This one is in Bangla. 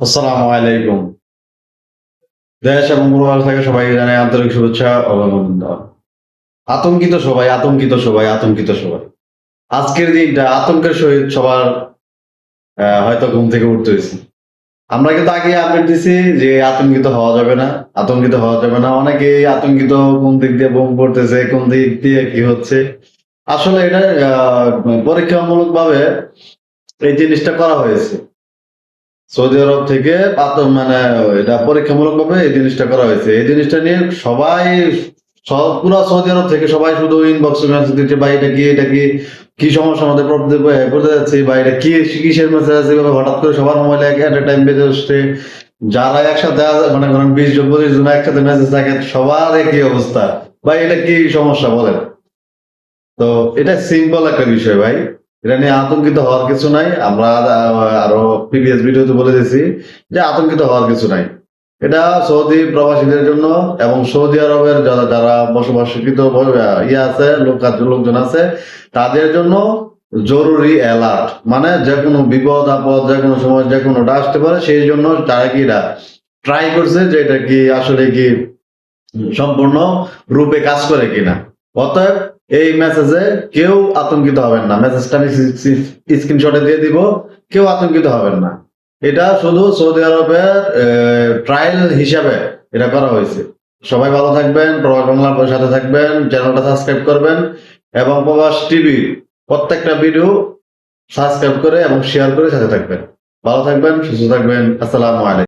আসসালামু আলাইকুম। দেশ এবং পূর্বাভাস থেকে সবাই জানাই আন্তরিক শুভেচ্ছা অভিনন্দন। আতঙ্কিত সবাই আতঙ্কিত সবাই আতঙ্কিত সবাই। আজকের দিনটা আতঙ্কের সহিত সবার হয়তো ঘুম থেকে উঠতে হয়েছে। আমরা কিন্তু আগে আপডেট দিছি যে আতঙ্কিত হওয়া যাবে না, আতঙ্কিত হওয়া যাবে না। অনেকেই আতঙ্কিত কোন দিক দিয়ে বোম পড়তেছে, কোন দিক দিয়ে কি হচ্ছে। আসলে এটা পরীক্ষামূলক ভাবে এই জিনিসটা করা হয়েছে। সৌদি আরব থেকে মানে এটা পরীক্ষামূলক ভাবে এই জিনিসটা করা হয়েছে। এই জিনিসটা নিয়ে সবাই, সব, পুরা সৌদি আরব থেকে সবাই শুধু ইনবক্স মেসেজ দিচ্ছে, ভাই, এটা কি এটা কি কি সমস্যা আমাদের পড়তে যাচ্ছে, বা এটা কি, কিসের মেসেজ আছে? হঠাৎ করে সবার মোবাইলে এক এ টাইম বেজে আসছে। যারা একসাথে মনে করেন বিশ জন, পঁচিশ জন একসাথে মেসেজ থাকে সবার একই অবস্থা। ভাই, এটা কি সমস্যা? বলেন। তো এটা সিম্পল একটা বিষয়, ভাই। এটা নিয়ে আতঙ্কিত হওয়ার কিছু নাই। আমরা আরও প্রিভিয়াস ভিডিওতে বলে দিয়েছি যে আতঙ্কিত হওয়ার কিছু নাই। এটা সৌদি প্রবাসীদের জন্য এবং সৌদি আরবের যারা যারা বসবাসকৃত ইয়ে আছে, লোক লোকজন আছে, তাদের জন্য জরুরি অ্যালার্ট মানে যে কোনো বিপদ, আপদ, যে কোনো সময়, যে কোনোটা আসতে পারে, সেই জন্য তারা কি ট্রাই করছে যে এটা কি আসলে কি সম্পূর্ণ রূপে কাজ করে কিনা। অতএব এই মেসেজে কেউ আতঙ্কিত হবেন না। মেসেজটা আমি স্ক্রিনশটে দিয়ে দিব, কেউ আতঙ্কিত হবেন না। এটা শুধু সৌদি আরবের ট্রায়াল হিসাবে এটা করা হয়েছে। সবাই ভালো থাকবেন, প্রবাস বাংলার সাথে থাকবেন, চ্যানেলটা সাবস্ক্রাইব করবেন এবং প্রবাস টিভি প্রত্যেকটা ভিডিও সাবস্ক্রাইব করে এবং শেয়ার করে সাথে থাকবেন। ভালো থাকবেন, সুস্থ থাকবেন, আসসালামু আলাইকুম।